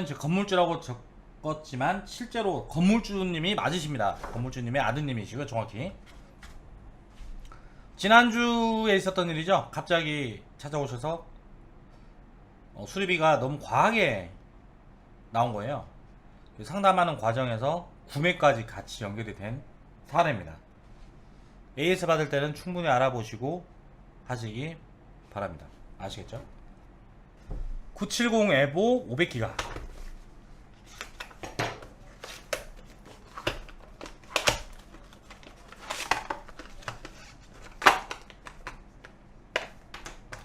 저는 지금 건물주라고 적었지만 실제로 건물주님이 맞으십니다. 건물주님의 아드님이시고 정확히 지난주에 있었던 일이죠. 갑자기 찾아오셔서 어, 수리비가 너무 과하게 나온 거예요. 그 상담하는 과정에서 구매까지 같이 연결이 된 사례입니다. AS 받을 때는 충분히 알아보시고 하시기 바랍니다. 아시겠죠? 970 에보 500기가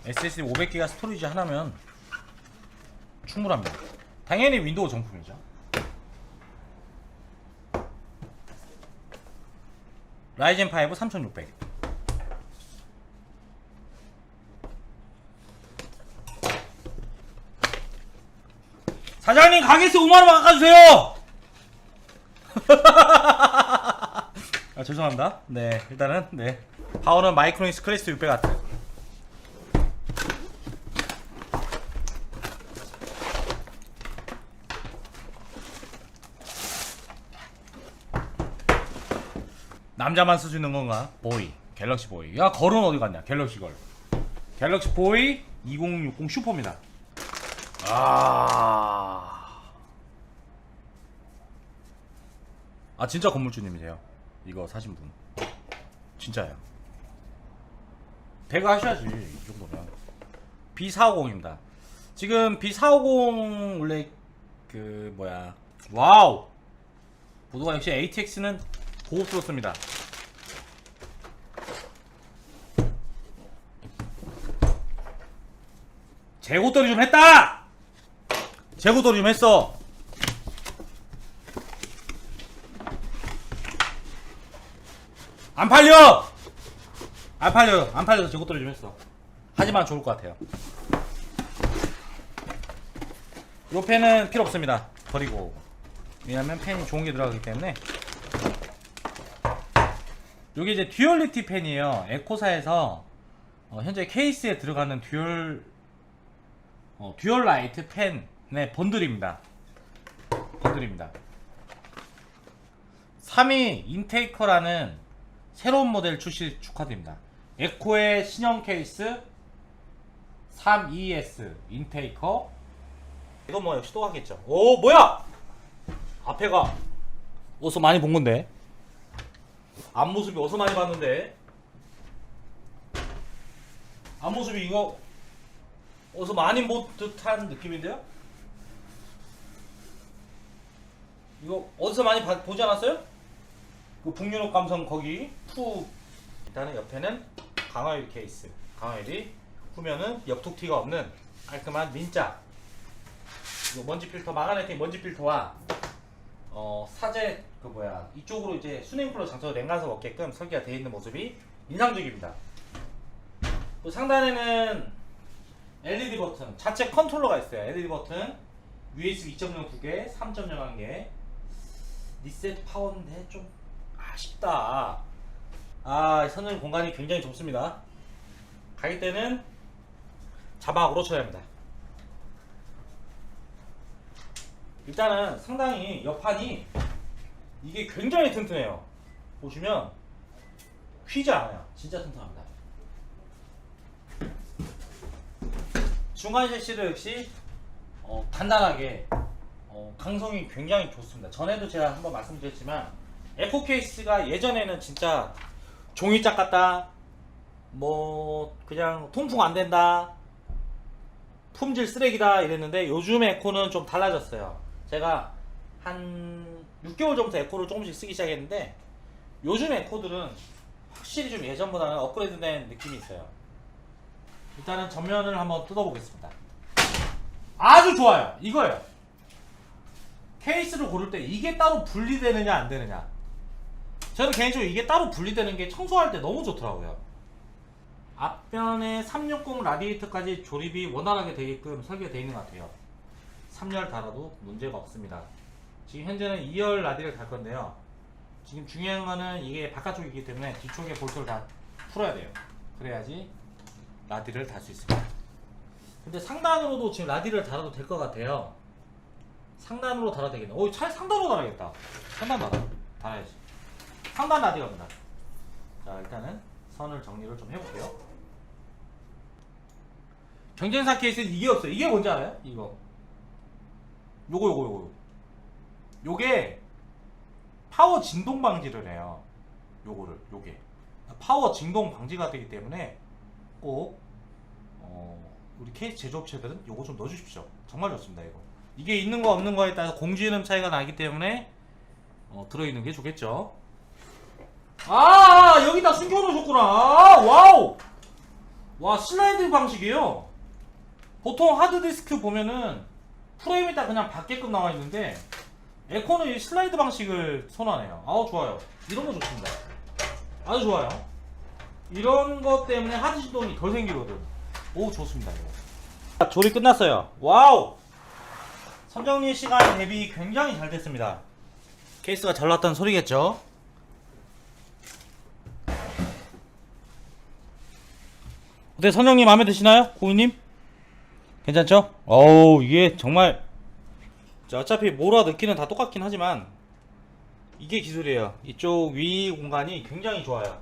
SSD 500기가 스토리지 하나면 충분합니다. 당연히 윈도우 정품이죠. 라이젠 5 3600. 사장님 가게세 5만 원 깎아주세요. 아 죄송합니다. 네 일단은 네 파워는 마이크로닉스 크레스트 600 와트. 남자만 쓸 수 있는 건가? 보이. 갤럭시 보이. 야 걸은 어디 갔냐? 갤럭시 걸. 갤럭시 보이 2060 슈퍼입니다. 아... 아 진짜 건물주님이세요. 이거 사신 분. 진짜예요. 배가 하셔야지 이 정도면. B450입니다. 지금 B450 원래 그 뭐야. 와우! 보드가 역시 ATX는 고급스럽습니다. 재고떨이 좀 했다! 재고떨이 좀 했어. 안 팔려! 안 팔려요 안 팔려서 재고떨이 좀 했어. 하지만 좋을 것 같아요. 요 펜은 필요 없습니다. 버리고. 왜냐면 펜이 좋은 게 들어가기 때문에 요게 이제 듀얼리티 펜이에요. 에코사에서 어, 현재 케이스에 들어가는 듀얼 어, 듀얼 라이트 펜의 번들입니다. 번들입니다. 3위 인테이커라는 새로운 모델 출시 축하드립니다. 에코의 신형 케이스 3ES 인테이커. 이거 뭐 역시 또 하겠죠. 오 뭐야! 앞에가. 어디서 많이 본 건데 앞모습이 어디서 많이 봤는데. 앞모습이 이거 어디서 많이 본 듯한 느낌인데요? 이거 어디서 많이 봐- 보지 않았어요? 그 북유럽 감성 거기 푸 일단은 옆에는 강화유리 케이스. 강화유리 후면은 옆툭튀가 없는 깔끔한 민자 이거 먼지 필터 테니 먼지 필터와 어 사제 그 뭐야 이쪽으로 이제 수냉쿨러 장착 냉간석 없게끔 설계가 되어 있는 모습이 인상적입니다. 또 상단에는 LED 버튼 자체 컨트롤러가 있어요. LED 버튼 USB 2.0두 개, 3.0한 개. 리셋 파워인데 좀 아쉽다. 아 선전 공간이 굉장히 좁습니다. 가격대는 자막으로 쳐야 합니다. 일단은 상당히 옆판이 이게 굉장히 튼튼해요. 보시면 휘지 않아요. 진짜 튼튼합니다. 중간 셰시도 역시 어, 단단하게 어, 강성이 굉장히 좋습니다. 전에도 제가 한번 말씀드렸지만 에코 케이스가 예전에는 진짜 종이짝 같다, 뭐 그냥 통풍 안 된다, 품질 쓰레기다 이랬는데 요즘 에코는 좀 달라졌어요. 제가 한 6개월 전부터 에코를 조금씩 쓰기 시작했는데 요즘 에코들은 확실히 좀 예전보다는 업그레이드된 느낌이 있어요. 일단은 전면을 한번 뜯어보겠습니다. 아주 좋아요. 이거예요. 케이스를 고를 때 이게 따로 분리되느냐 안 되느냐. 저는 개인적으로 이게 따로 분리되는 게 청소할 때 너무 좋더라고요. 앞면에 360 라디에이터까지 조립이 원활하게 되게끔 설계되어 있는 것 같아요. 3열 달아도 문제가 없습니다. 지금 현재는 2열 라디를 달 건데요. 지금 중요한 거는 이게 바깥쪽이기 때문에 뒤쪽에 볼트를 다 풀어야 돼요. 그래야지 라디를 달 수 있습니다. 근데 상단으로도 지금 라디를 달아도 될 것 같아요. 상단으로 달아야 되겠네. 오, 차라리 상단으로 달아야겠다. 상단 달아. 달아야지. 상단 어디 갑니다. 자, 일단은 선을 정리를 좀 해볼게요. 경쟁사 케이스는 이게 없어요. 이게 뭔지 알아요? 이거. 요거, 요거, 요거. 요게 파워 진동 방지를 해요. 요거를, 요게. 파워 진동 방지가 되기 때문에 꼭, 어, 우리 케이스 제조업체들은 요거 좀 넣어주십시오. 정말 좋습니다, 이거. 이게 있는 거 없는 거에 따라서 공지름 차이가 나기 때문에 어, 들어있는 게 좋겠죠. 아 여기다 숨겨놓으셨구나. 아, 와우. 와 슬라이드 방식이에요. 보통 하드디스크 보면은 프레임이 딱 그냥 밖게끔 나와 있는데 에코는 이 슬라이드 방식을 선호하네요. 아우 좋아요. 이런 거 좋습니다. 아주 좋아요. 이런 것 때문에 하드 시동이 덜 생기거든. 오 좋습니다 이거. 조립 끝났어요. 와우. 선정리 시간 대비 굉장히 잘 됐습니다. 케이스가 잘 났다는 소리겠죠? 어때 선정님 마음에 드시나요? 고객님? 괜찮죠? 어우 이게 정말 자, 어차피 모라 느끼는 다 똑같긴 하지만 이게 기술이에요. 이쪽 위 공간이 굉장히 좋아요.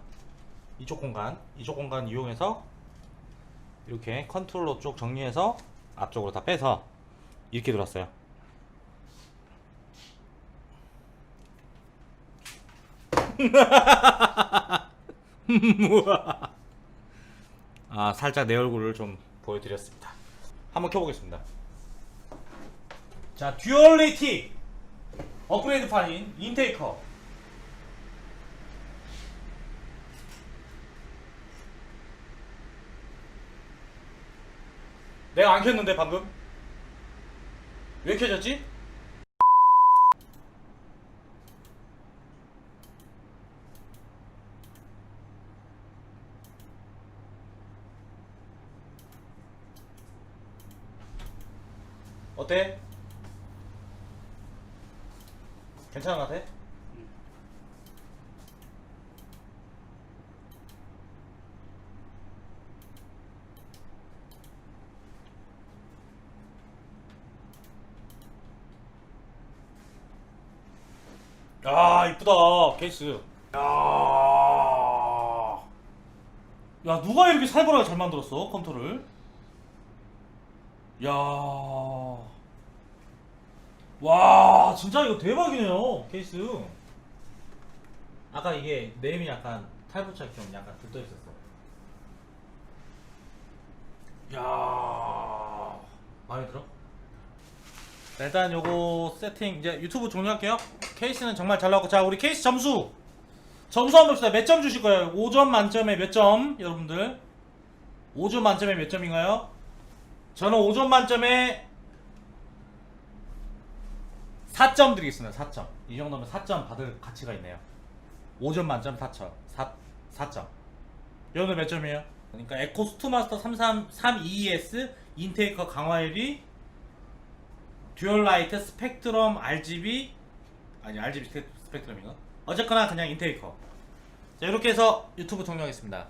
이쪽 공간, 이쪽 공간 이용해서 이렇게 컨트롤러 쪽 정리해서 앞쪽으로 다 빼서 이렇게 들었어요. 아 살짝 내 얼굴을 좀 보여드렸습니다. 한번 켜보겠습니다. 자 듀얼리티 업그레이드판인 인테이커 내가 안 켰는데 방금 왜 켜졌지? 어때? 괜찮은 것 같아? 야 이쁘다 케이스 야, 야 누가 이렇게 살벌하게 잘 만들었어 컴퓨터를 야, 와 진짜 이거 대박이네요 케이스 아까 이게 네임이 약간 탈부착 좀 약간 들떠 있었어 야 마음에 들어? 자, 일단 요거 세팅 이제 유튜브 종료할게요. 케이스는 정말 잘 나왔고 자 우리 케이스 점수 점수 한번 봅시다. 몇 점 주실 거예요? 5점 만점에 몇 점? 여러분들 5점 만점에 몇 점인가요? 저는 5점 만점에 4점 드리겠습니다. 4점 이 정도면 4점 받을 가치가 있네요. 5점 만점 4점 4, 4점 여러분들 몇 점이에요? 그러니까 에코 스투마스터 33 32ES 인테이커 강화 1위 듀얼라이트 스펙트럼 RGB 아니 RGB 스펙- 스펙트럼인가? 어쨌거나 그냥 인테이커 자 이렇게 해서 유튜브 종료하겠습니다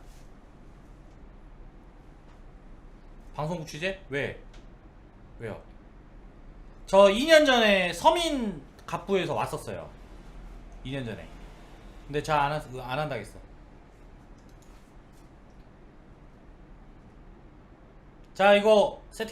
방송국 취재? 왜? 왜요? 저 2년 전에 서민 갑부에서 왔었어요. 2년 전에. 근데 저안 안 한다고 했어. 자 이거 세팅